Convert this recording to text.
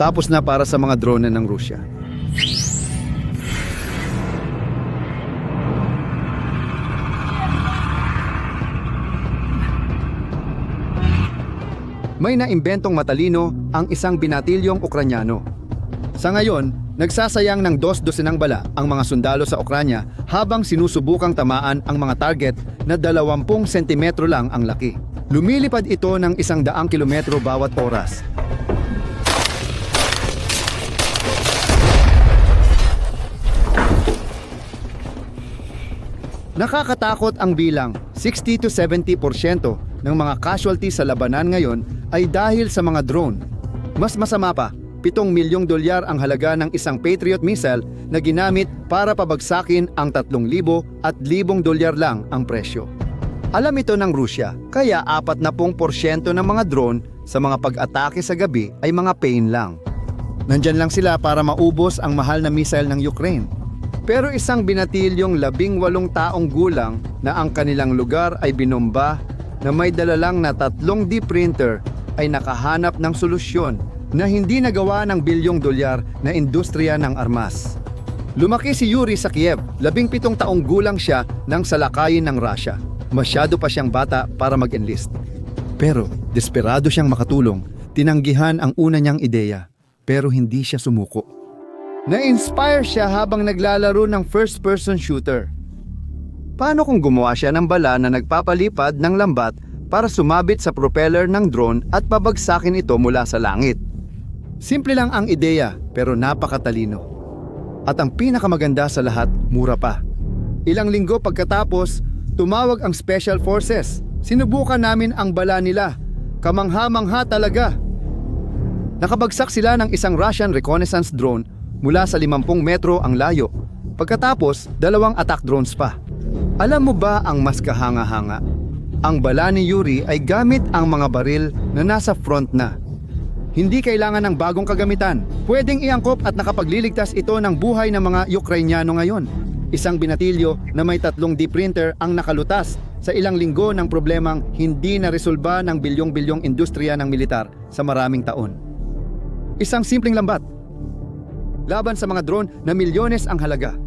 Tapos na para sa mga drone ng Rusya. May naimbentong matalino ang isang binatilyong Ukranyano. Sa ngayon, nagsasayang ng dos dosenang bala ang mga sundalo sa Ukranya habang sinusubukang tamaan ang mga target na 20 sentimetro lang ang laki. Lumilipad ito ng isang daang kilometro bawat oras. Nakakatakot ang bilang 60 to 70% ng mga casualty sa labanan ngayon ay dahil sa mga drone. Mas masama pa, 7 milyong dolyar ang halaga ng isang Patriot missile na ginamit para pabagsakin ang 3,000 at 1,000 dolyar lang ang presyo. Alam ito ng Rusya, kaya 40% ng mga drone sa mga pag-atake sa gabi ay mga pain lang. Nandyan lang sila para maubos ang mahal na missile ng Ukraine. Pero isang binatilyong labing walong taong gulang na ang kanilang lugar ay binomba na may dala lang na tatlong D printer ay nakahanap ng solusyon na hindi nagawa ng bilyong dolyar na industriya ng armas. Lumaki si Yuri sa Kiev, labing pitong taong gulang siya nang salakayin ng Russia. Masyado pa siyang bata para mag-enlist. Pero desperado siyang makatulong, tinanggihan ang una niyang ideya, pero hindi siya sumuko. Na-inspire siya habang naglalaro ng first-person shooter. Paano kung gumawa siya ng bala na nagpapalipad ng lambat para sumabit sa propeller ng drone at pabagsakin ito mula sa langit? Simple lang ang ideya pero napakatalino. At ang pinakamaganda sa lahat, mura pa. Ilang linggo pagkatapos, tumawag ang Special Forces. Sinubukan namin ang bala nila. Kamangha-mangha talaga. Nakabagsak sila ng isang Russian reconnaissance drone mula sa 50 metro ang layo. Pagkatapos, dalawang attack drones pa. Alam mo ba ang mas kahanga-hanga? Ang bala ni Yuri ay gamit ang mga baril na nasa front na. Hindi kailangan ng bagong kagamitan. Pwedeng iangkop at nakapagliligtas ito ng buhay ng mga Ukrainyano ngayon. Isang binatilyo na may tatlong D printer ang nakalutas sa ilang linggo ng problemang hindi naresolba ng bilyong-bilyong industriya ng militar sa maraming taon. Isang simpleng lambat. Laban sa mga drone na milyones ang halaga.